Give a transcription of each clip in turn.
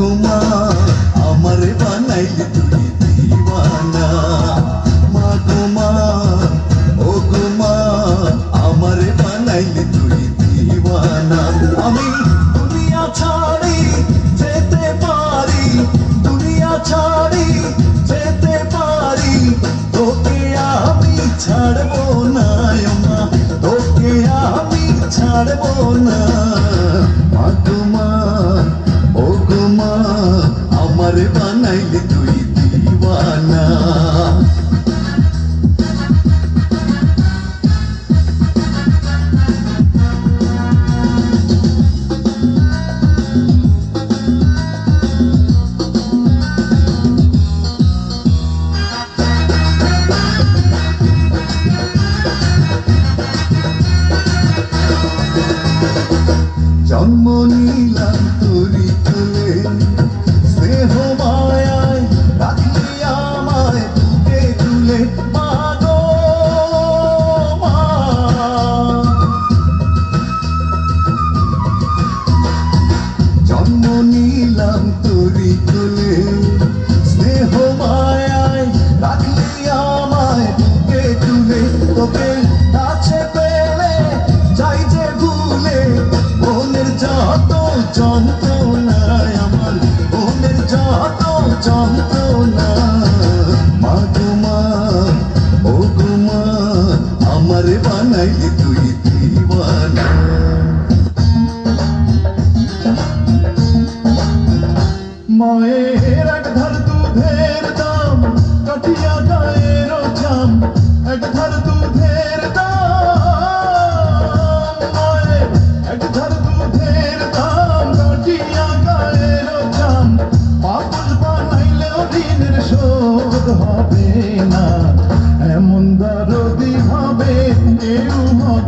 গুমা আমার বানাইলি তুই দিওয়ানা। মা গুমা ও গুমা আমার বানাইলি তুই দিওয়ানা। আমি দুনিয়া ছাড়ি যেতে পারি, দুনিয়া ছাড়ি যেতে পারি, তোকে আমি ছাড়বো জন্ম আমার বানাইলি তুই দিওয়ানা। মায়ের এক ধার দুধের দাম, কাটিয়া গায়ের জাম। এক ধার দুধের দাম, মায়ের এক ধার দুধের দাম, কাটিয়া গায়ের জাম। পাগল বানাইলেও ঋণের শোধ হবে না। এমন দরদি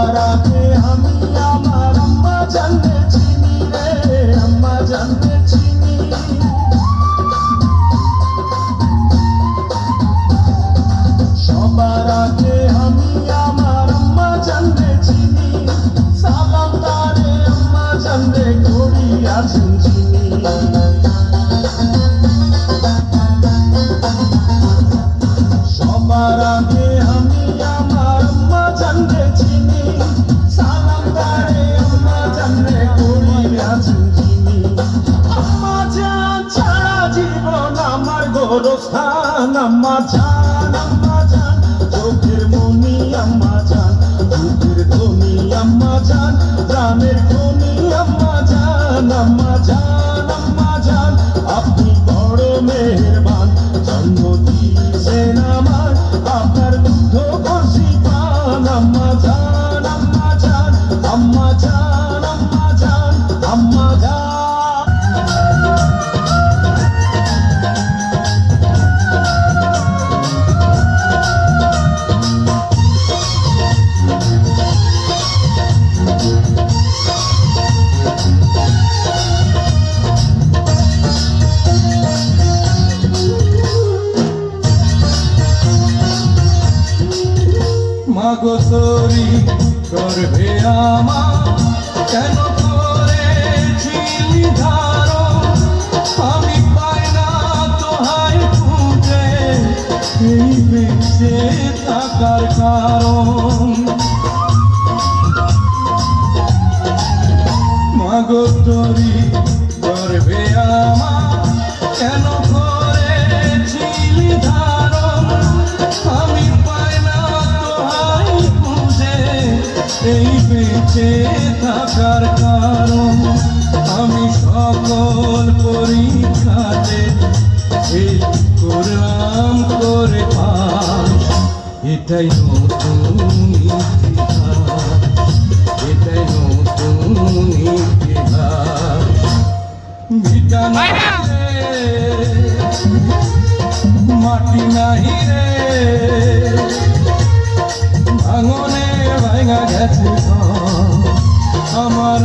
আমার আগে আমি আমার আম্মা জানতে চিনি রে, আম্মা জানতে চিনি। সবার আগে আমি আমার আম্মা জানতে চিনি, সালাম তারে আম্মা জানতে করি আছেন চিনি সবার আগে গোরস্থান আম্মা জান আম্মা জান। চোখের মনি, আম্মা জান। চোখের ধনি, আম্মা জান। প্রাণের ধনি আম্মা জান আম্মা জান আম্মা জান। আপনি বড় মেহেরবান, জন্ম দিয়েছেন আমার। আপনার দুধ বসি পান, আম্মা জান। তোরি করবে আমার। কেন করেছিলি ধারণ? আমি পাই না খুঁজে। এই বেঁচে থাকার কারণ। মাগো তোরি আমার। কেন এই বেঁচে থাকার কারণ আমি সকল পরীক্ষাতে এই করলাম করে পাই এটাই নতুন ইতিহাস। ভাঙা গেছে আমার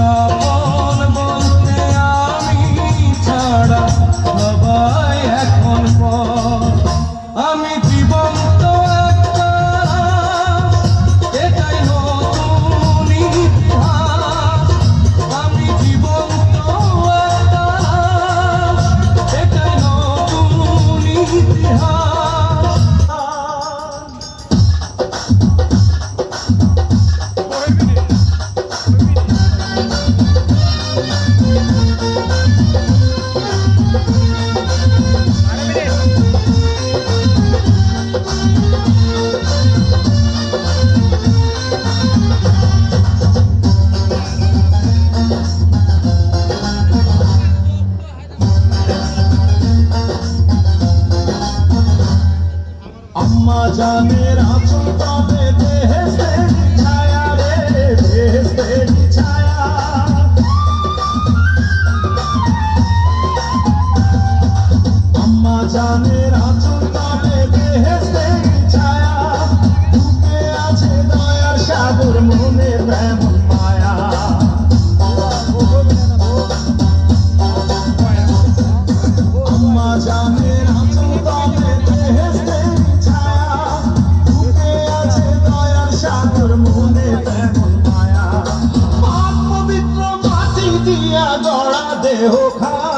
আম্মা জানের আঁচল তবে বেহেস্তেরি ছায়া রে বেহেস্তেরি ছায়া। আম্মা জানের